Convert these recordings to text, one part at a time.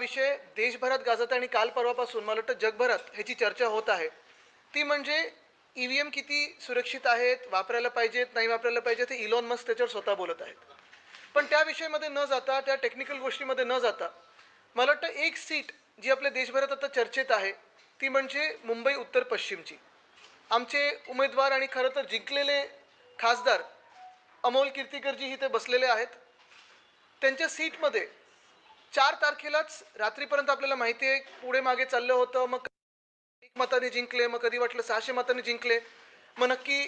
विषय देशभरात गाजत आहे आणि काल परवापासून मला वाटतं जगभरात ह्याची चर्चा होत आहे. ती म्हणजे ई व्ही एम किती सुरक्षित आहेत वापरायला पाहिजेत नाही वापरायला पाहिजेत ते इलॉन मस्क त्याच्यावर स्वतः बोलत आहेत. पण त्या विषयामध्ये न जाता त्या टेक्निकल गोष्टीमध्ये न जाता मला वाटतं एक सीट जी आपल्या देशभरात आता चर्चेत आहे ती म्हणजे मुंबई उत्तर पश्चिमची. आमचे उमेदवार आणि खरं तर जिंकलेले खासदार अमोल कीर्तिकरजी इथे बसलेले आहेत. त्यांच्या सीटमध्ये चार तारखेलाच रात्रीपर्यंत आपल्याला माहिती आहे पुढे मागे चाललं होतं मग एक मताने जिंकले मग कधी वाटलं सहाशे मताने जिंकले. मग नक्की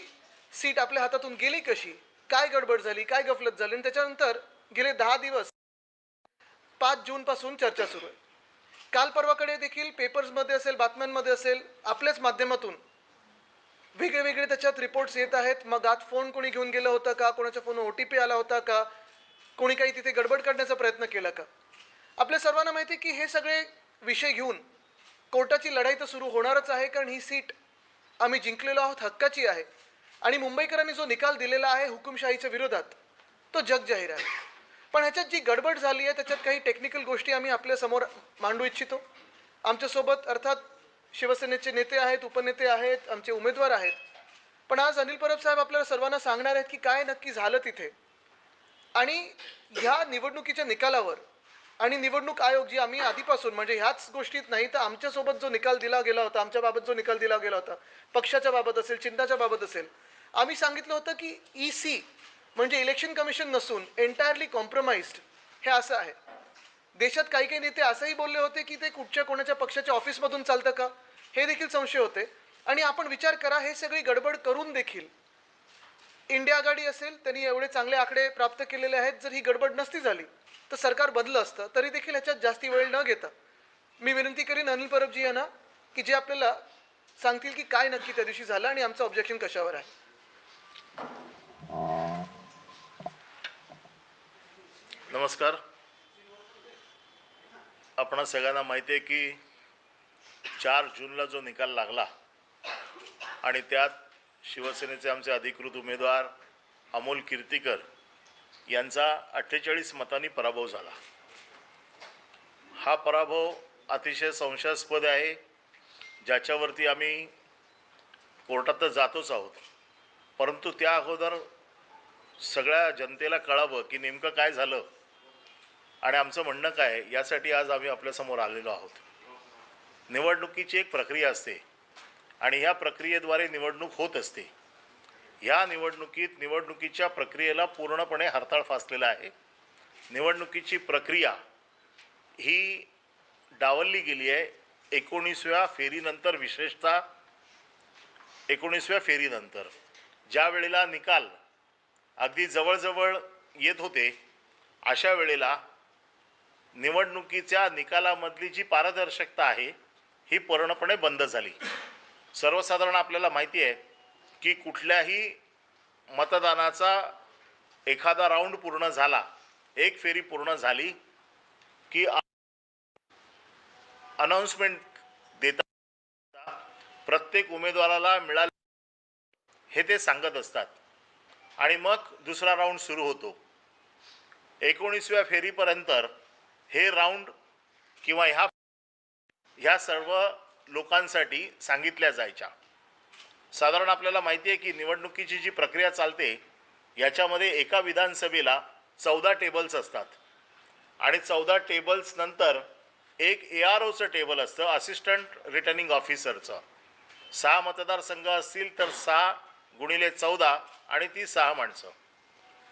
सीट आपल्या हातातून गेली कशी? काय गडबड झाली काय गफलत झाली? आणि त्याच्यानंतर गेले दहा दिवस पाच जूनपासून चर्चा सुरू आहे. काल परवाकडे देखील पेपर्समध्ये असेल बातम्यांमध्ये असेल आपल्याच माध्यमातून वेगळे वेगळे त्याच्यात रिपोर्ट्स येत आहेत. मग आत फोन कोणी घेऊन गेलं होतं का? कोणाच्या फोन ओ टी पी आला होता का? कोणी काही तिथे गडबड करण्याचा प्रयत्न केला का? आपल्या सर्वांना माहिती आहे की हे सगळे विषय घेऊन कोर्टाची लढाई तर सुरू होणारच आहे कारण ही सीट आम्ही जिंकलेलो आहोत हक्काची आहे. आणि मुंबईकरांनी जो निकाल दिलेला आहे हुकुमशाहीच्या विरोधात तो जग जाहीर आहे. पण ह्याच्यात जी गडबड झाली आहे त्याच्यात काही टेक्निकल गोष्टी आम्ही आपल्यासमोर मांडू इच्छितो. आमच्यासोबत अर्थात शिवसेनेचे नेते आहेत उपनेते आहेत आमचे उमेदवार आहेत. पण आज अनिल परब साहेब आपल्याला सर्वांना सांगणार आहेत की काय नक्की झालं तिथे. आणि ह्या निवडणुकीच्या निकालावर आणि निवडणूक आयोग जी आम्ही आधीपासून म्हणजे ह्याच गोष्टीत नाही तर आमच्यासोबत जो निकाल दिला गेला होता आमच्याबाबत जो निकाल दिला गेला होता पक्षाच्या बाबत असेल चिन्हाच्या बाबत असेल आम्ही सांगितलं होतं की ई सी म्हणजे इलेक्शन कमिशन नसून एंटायरली कॉम्प्रोमाइज्ड हे असं आहे. देशात काही काही नेते असंही बोलले होते की ते कुठच्या कोणाच्या पक्षाच्या ऑफिसमधून चालतं का? हे देखील संशय होते. आणि आपण विचार करा हे सगळी गडबड करून देखील इंडिया आघाडी असेल त्यांनी एवढे चांगले आकडे प्राप्त केलेले आहेत जर ही गडबड नसती झाली तर सरकार बदलं असतं तरी देखील ह्याच्यात जास्ती वेळ न घेता. मी विनंती करीन अनिल परबजी यांना की जे आपल्याला सांगतील की काय नक्की त्या दिवशी झालं आणि आमचं ऑब्जेक्शन कशावर आहे. नमस्कार. आपण सगळ्यांना माहिती आहे की चार जूनला जो निकाल लागला आणि त्यात शिवसेनेचे आमचे अधिकृत उमेदवार अमोल कीर्तीकर यांचा अठ्ठेचाळीस मतांनी पराभव झाला. हा पराभव अतिशय संशयास्पद आहे ज्याच्यावरती आम्ही कोर्टात तर जातोच आहोत. परंतु त्या अगोदर सगळ्या जनतेला कळावं की नेमकं काय झालं आणि आमचं म्हणणं काय आहे, यासाठी आज आम्ही आपल्यासमोर आलेलो आहोत. निवडणुकीची एक प्रक्रिया असते आणि ह्या प्रक्रियेद्वारे निवडणूक होत असते. ह्या निवडणुकीत निवडणुकीच्या प्रक्रियेला पूर्णपणे हरताळ फासलेला आहे. निवडणुकीची प्रक्रिया ही डावलली गेली आहे एकोणीसव्या फेरीनंतर विशेषतः एकोणीसव्या फेरीनंतर. ज्या वेळेला निकाल अगदी जवळजवळ येत होते अशा वेळेला निवडणुकीच्या निकालामधली जी पारदर्शकता आहे ही पूर्णपणे बंद झाली. सर्वसाधारण आपल्याला माहिती आहे की कुठल्याही मतदानाचा एखादा राऊंड पूर्ण झाला एक फेरी पूर्ण झाली की अनाऊन्समेंट देता प्रत्येक उमेदवाराला मिळाले हे ते सांगत असतात. आणि मग दुसरा राऊंड सुरू होतो. एकोणीसव्या फेरीपर्यंत हे राऊंड किंवा ह्या ह्या सर्व लोकांसाठी सांगितल्या जायच्या. साधारण आपल्याला माहिती आहे की निवडणुकीची जी प्रक्रिया चालते याच्यामध्ये एका विधानसभेला चौदा टेबल्स असतात. आणि चौदा टेबल्स नंतर एक ए आर ओचं टेबल असतं असिस्टंट रिटर्निंग ऑफिसरचं सहा मतदारसंघ असतील तर सहा गुणिले चौदा आणि ती सहा माणसं.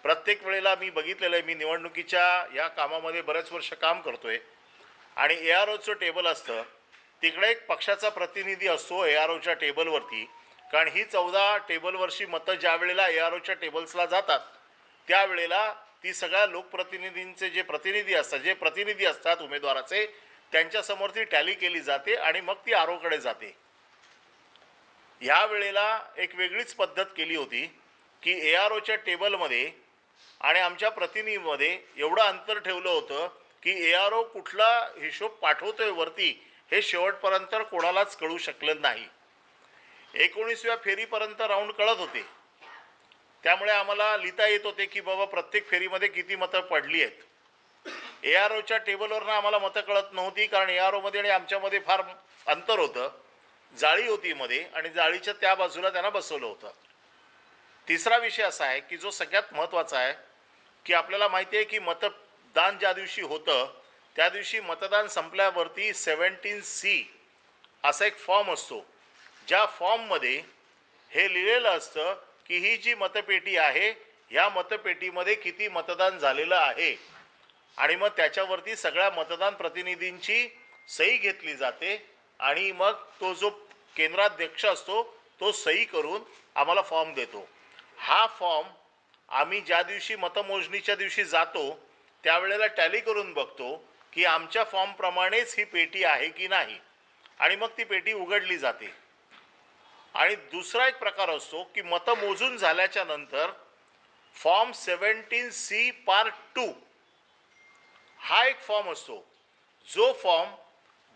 प्रत्येक वेळेला मी बघितलेलं आहे मी निवडणुकीच्या या कामामध्ये बरेच वर्ष काम करतोय. आणि ए आर ओचं टेबल असतं तिकडे एक पक्षाचा प्रतिनिधी असतो ए आर ओच्या टेबलवरती कारण ही चौदा टेबलवरची मतं ज्या वेळेला ए आर ओच्या टेबल्सला जातात त्यावेळेला ती सगळ्या लोकप्रतिनिधींचे जे प्रतिनिधी असतात जे प्रतिनिधी असतात उमेदवाराचे त्यांच्यासमोर ती टॅली केली जाते आणि मग ती आर ओकडे जाते. ह्या वेळेला एक वेगळीच पद्धत केली होती की ए आर ओच्या टेबलमध्ये आणि आमच्या प्रतिनिधीमध्ये एवढं अंतर ठेवलं होतं की ए आर ओ कुठला हिशोब पाठवतोय वरती हे शेवटपर्यंत कोणालाच कळू शकलं नाही. एकोणीसव्या फेरीपर्यंत राऊंड कळत होते. त्यामुळे आम्हाला लिहिता येत होते की बाबा प्रत्येक फेरीमध्ये किती मतं पडली आहेत. ए आर ओच्या टेबलवरनं आम्हाला मतं कळत नव्हती कारण ए आर ओमध्ये आणि आमच्यामध्ये फार अंतर होतं. जाळी होती मध्ये आणि जाळीच्या त्या बाजूला त्यांना बसवलं होतं. तिसरा विषय असा आहे की जो सगळ्यात महत्त्वाचा आहे की आपल्याला माहिती आहे की मतदान ज्या दिवशी होतं त्या दिवशी मतदान संपल्यावरती सेवन्टीन सी असा एक फॉर्म असतो. ज्या फॉर्ममध्ये हे लिहिलेलं असतं की ही जी मतपेटी आहे ह्या मतपेटीमध्ये किती मतदान झालेलं आहे? आणि मग त्याच्यावरती सगळ्या मतदान प्रतिनिधींची सही घेतली जाते आणि मग तो जो केंद्राध्यक्ष असतो तो सही करून आम्हाला फॉर्म देतो. हा फॉर्म आम्ही ज्या दिवशी मतमोजणीच्या दिवशी जातो त्यावेळेला टॅली करून बघतो की आमच्या फॉर्मप्रमाणेच ही पेटी आहे की नाही? आणि मग ती पेटी उघडली जाते. आणि दुसरा एक प्रकार असतो की मतं मोजून झाल्याच्यानंतर form seventeen C part two हा एक फॉर्म असतो. जो फॉर्म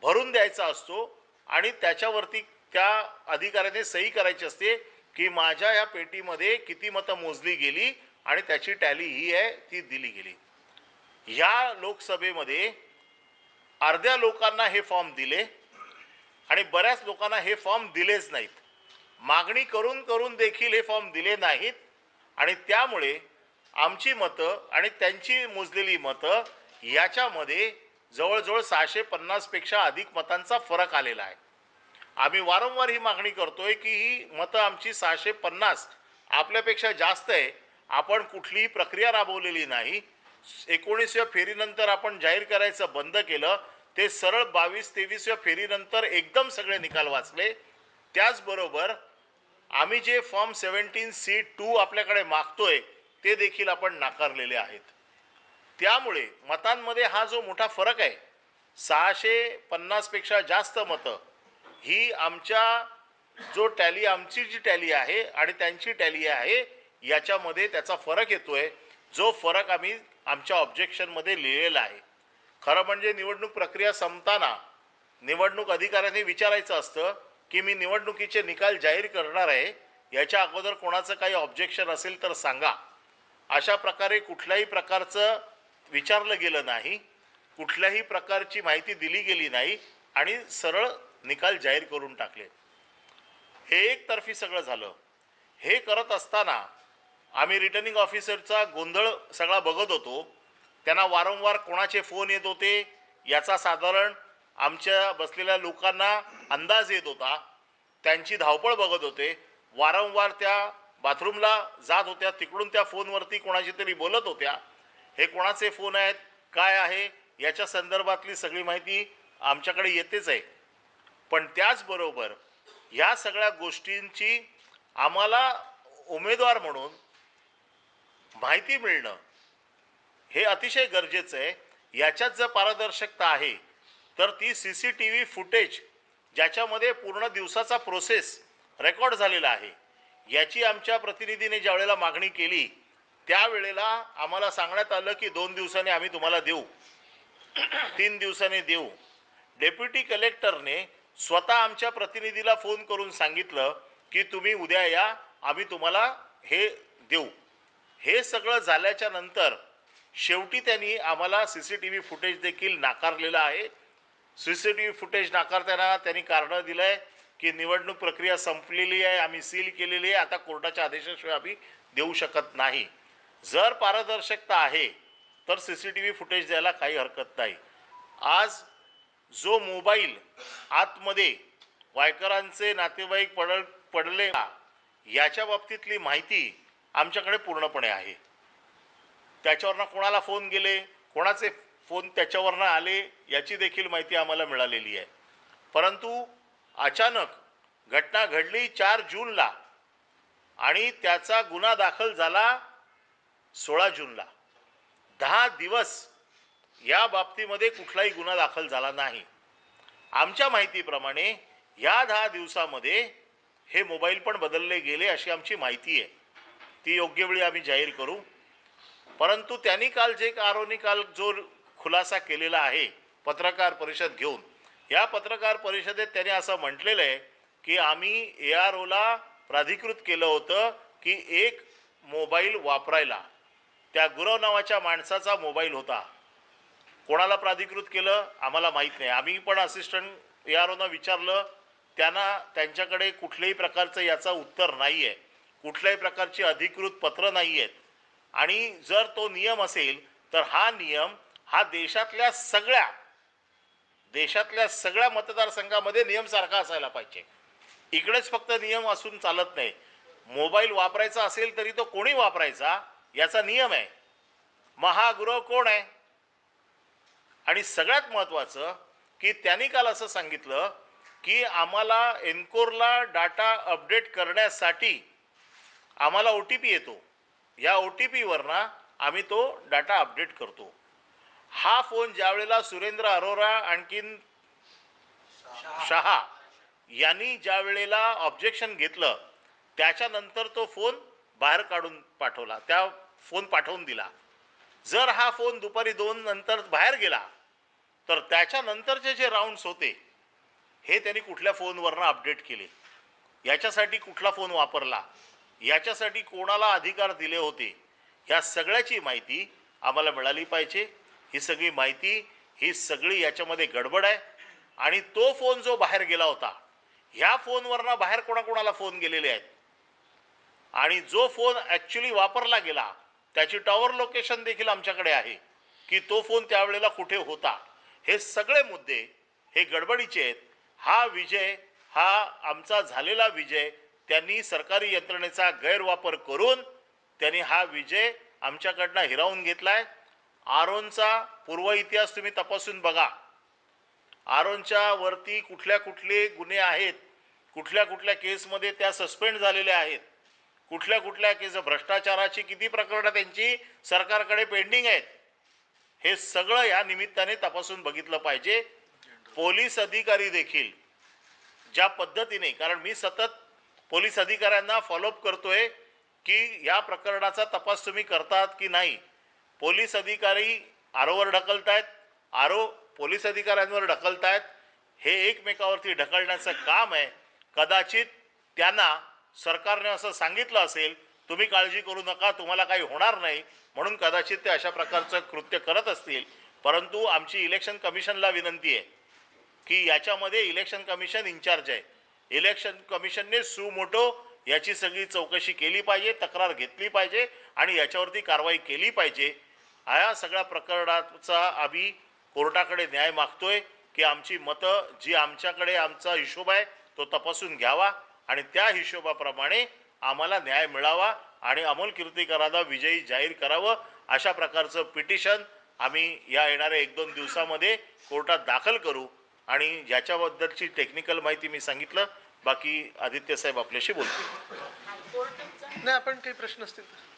भरून द्यायचा असतो आणि त्याच्यावरती त्या अधिकाऱ्याने सही करायची असते की माझ्या या पेटीमध्ये किती मतं मोजली गेली आणि त्याची टॅली ही आहे ती दिली गेली. ह्या लोकसभेमध्ये अर्ध्या लोकांना हे फॉर्म दिले आणि बऱ्याच लोकांना हे फॉर्म दिलेच नाहीत. मागणी करून करून देखील हे फॉर्म दिले नाहीत. आणि त्यामुळे आमची मतं आणि त्यांची मोजलेली मतं याच्यामध्ये जवळजवळ सहाशे पन्नासपेक्षा अधिक मतांचा फरक आलेला आहे. आम्ही वारंवार ही मागणी करतोय की ही मतं आमची सहाशे पन्नास आपल्यापेक्षा जास्त आहे. आपण कुठलीही प्रक्रिया राबवलेली नाही. एकोणीसव्या फेरीनंतर आपण जाहीर करायचं बंद केलं. ते सरळ बावीस तेवीसव्या फेरीनंतर एकदम सगळे निकाल वाचले. त्याचबरोबर आम्ही जे फॉर्म सेवन्टीन सी टू आपल्याकडे मागतोय ते देखील आपण नाकारलेले आहेत. त्यामुळे मतांमध्ये हा जो मोठा फरक आहे सहाशे पन्नासपेक्षा जास्त मतं ही आमच्या जो टॅली आमची जी टॅली आहे आणि त्यांची टॅली आहे याच्यामध्ये त्याचा फरक येतोय जो फरक आम्ही आमच्या ऑब्जेक्शनमध्ये लिहिलेला आहे. खरं म्हणजे निवडणूक प्रक्रिया संपताना निवडणूक अधिकाऱ्यांनी विचारायचं असतं की मी निवडणुकीचे निकाल जाहीर करणार आहे याच्या अगोदर कोणाचं काही ऑब्जेक्शन असेल तर सांगा. अशा प्रकारे कुठल्याही प्रकारचं विचारलं गेलं नाही कुठल्याही प्रकारची माहिती दिली गेली नाही आणि सरळ निकाल जाहीर करून टाकले. हे एकतर्फी सगळं झालं. हे करत असताना आम्ही रिटर्निंग ऑफिसरचा गोंधळ सगळा बघत होतो. त्यांना वारंवार कोणाचे फोन येत होते याचा साधारण आमच्या बसलेल्या लोकांना अंदाज येत होता. त्यांची धावपळ बघत होते. वारंवार त्या बाथरूमला जात होत्या. तिकडून त्या फोनवरती कोणाशी तरी बोलत होत्या. हे कोणाचे फोन आहेत? काय आहे? याच्या संदर्भातली सगळी माहिती आमच्याकडे येतेच आहे. पण त्याचबरोबर ह्या सगळ्या गोष्टींची आम्हाला उमेदवार म्हणून माहिती मिळणं हे अतिशय गरजेचं आहे. याच्यात जर पारदर्शकता आहे तर ती C C T V footage ज्याच्यामध्ये पूर्ण दिवसाचा प्रोसेस रेकॉर्ड झालेला आहे याची आमच्या प्रतिनिधीने ज्यावेळेला मागणी केली त्यावेळेला आम्हाला सांगण्यात आलं की दोन दिवसांनी आम्ही तुम्हाला देऊ. तीन दिवसांनी देऊ. डेप्युटी कलेक्टरने स्वतः आमच्या प्रतिनिधीला फोन करून सांगितलं की तुम्ही उद्या या आम्ही तुम्हाला हे देऊ. हे सगळं झाल्याच्यानंतर शेवटी त्यांनी आम्हाला C C T V footage देखील नाकारलेलं आहे. C C T V footage नाकारताना त्यांनी कारणं दिलंय की निवडणूक प्रक्रिया संपलेली आहे आम्ही सील केलेली आहे आता कोर्टाच्या आदेशाशिवाय आम्ही देऊ शकत नाही. जर पारदर्शकता आहे तर C C T V footage द्यायला काही हरकत नाही. आज जो मोबाईल आतमध्ये वायकरांचे नातेवाईक पडल पडले याच्या बाबतीतली माहिती आमच्याकडे पूर्णपणे आहे. त्याच्यावरनं कोणाला फोन गेले कोणाचे फोन त्याच्यावरनं आले याची देखील माहिती आम्हाला मिळालेली आहे. परंतु अचानक घटना घडली चार जूनला आणि त्याचा गुन्हा दाखल झाला सोळा जूनला. दहा दिवस या बाबतीमध्ये कुठलाही गुन्हा दाखल झाला नाही. आमच्या माहितीप्रमाणे या दहा दिवसामध्ये हे मोबाईल पण बदलले गेले अशी आमची माहिती आहे. ती योग्य वेळी आम्ही जाहीर करू. परंतु त्यांनी काल जे आरोनी काल जो खुलासा केलेला आहे पत्रकार परिषद घेऊन. या पत्रकार परिषदेत त्याने असं म्हटलेलं आहे की आम्ही ए आर ओला प्राधिकृत केलं होतं की एक मोबाईल वापरायला. त्या गुरव नावाच्या माणसाचा मोबाईल होता. कोणाला प्राधिकृत केलं? आम्हाला माहीत नाही. आम्ही पण असिस्टंट ए आर ओनं विचारलं. त्यांना त्यांच्याकडे कुठल्याही प्रकारचं याचं उत्तर नाही आहे कुठल्याही प्रकारची अधिकृत पत्र नाही आहेत आणि जर तो नियम असेल तर हा नियम हा देशातल्या सगळ्या देशातल्या सगळ्या मतदारसंघामध्ये नियम सारखा असायला पाहिजे. इकडेच फक्त नियम असून चालत नाही. मोबाईल वापरायचा असेल तरी तो कोणी वापरायचा? याचा नियम आहे. महागृह कोण आहे? आणि सगळ्यात महत्त्वाचं की त्यांनी काल असं सांगितलं की आम्हाला एनकोरला डाटा अपडेट करण्यासाठी आम्हाला ओ टी पी येतो. या ओ टी पीवरनं आम्ही तो डाटा अपडेट करतो. हा फोन ज्यावेळेला सुरेंद्र अरोरा आणखीन शहा यांनी ज्या वेळेला ऑब्जेक्शन घेतलं त्याच्यानंतर तो फोन बाहेर काढून पाठवला त्या फोन पाठवून दिला. जर हा फोन दुपारी दोन नंतर बाहेर गेला तर त्याच्यानंतरचे जे राऊंड्स होते हे त्यांनी कुठल्या फोनवरनं अपडेट केले? याच्यासाठी कुठला फोन वापरला? याच्यासाठी कोणाला अधिकार दिले होते? ह्या सगळ्याची माहिती आम्हाला मिळाली पाहिजे. ही सगळी माहिती ही सगळी याच्यामध्ये गडबड आहे. आणि तो फोन जो बाहेर गेला होता ह्या फोनवरनं बाहेर कोणाकोणाला फोन गेलेले आहेत? आणि जो फोन ॲक्च्युली वापरला गेला त्याची टॉवर लोकेशन देखील आमच्याकडे आहे की तो फोन त्यावेळेला कुठे होता? हे सगळे मुद्दे हे गडबडीचे आहेत. हा विजय हा आमचा झालेला विजय त्यांनी सरकारी यंत्रणेचा गैरवापर करून त्यांनी हा विजय आमच्याकडनं हिरावून घेतलाय. आरोनचा पूर्व इतिहास तुम्ही तपासून बघा. आरोनच्या वरती कुठल्या कुठले गुन्हे आहेत कुठल्या कुठल्या केसमध्ये त्या सस्पेंड झालेल्या आहेत कुठल्या कुठल्या केस भ्रष्टाचाराची किती प्रकरणं त्यांची सरकारकडे पेंडिंग आहेत हे सगळं या निमित्ताने तपासून बघितलं पाहिजे. पोलीस अधिकारी देखील ज्या पद्धतीने कारण मी सतत पोलीस अधिकाऱ्यांना फॉलोअप करतोय की या प्रकरणाचा तपास तुम्ही करतात की नाही पोलीस अधिकारी आरोवर ढकलतायत आरो पोलीस अधिकाऱ्यांवर ढकलतायत हे एकमेकावरती ढकलण्याचं काम आहे. कदाचित त्यांना सरकारने असं सांगितलं असेल तुम्ही काळजी करू नका तुम्हाला काही होणार नाही. म्हणून कदाचित ते अशा प्रकारचं कृत्य करत असतील. परंतु आमची इलेक्शन कमिशनला विनंती आहे की याच्यामध्ये इलेक्शन कमिशन इन्चार्ज आहे. इलेक्शन कमिशनने सुमोटो याची सगळी चौकशी केली पाहिजे तक्रार घेतली पाहिजे आणि याच्यावरती कारवाई केली पाहिजे. या सगळ्या प्रकरणाचा आम्ही कोर्टाकडे न्याय मागतोय की आमची मतं जी आमच्याकडे आमचा हिशोब आहे तो तपासून घ्यावा आणि त्या हिशोबाप्रमाणे आम्हाला न्याय मिळावा आणि अमोल कीर्तीकरांना विजयी जाहीर करावं अशा प्रकारचं पिटिशन आम्ही या येणाऱ्या एक दोन दिवसामध्ये कोर्टात दाखल करू. आणि याच्याबद्दलची टेक्निकल माहिती मी सांगितलं. बाकी आदित्य साहेब आपल्याशी बोलतील. नाही आपण काही प्रश्न असतील तर.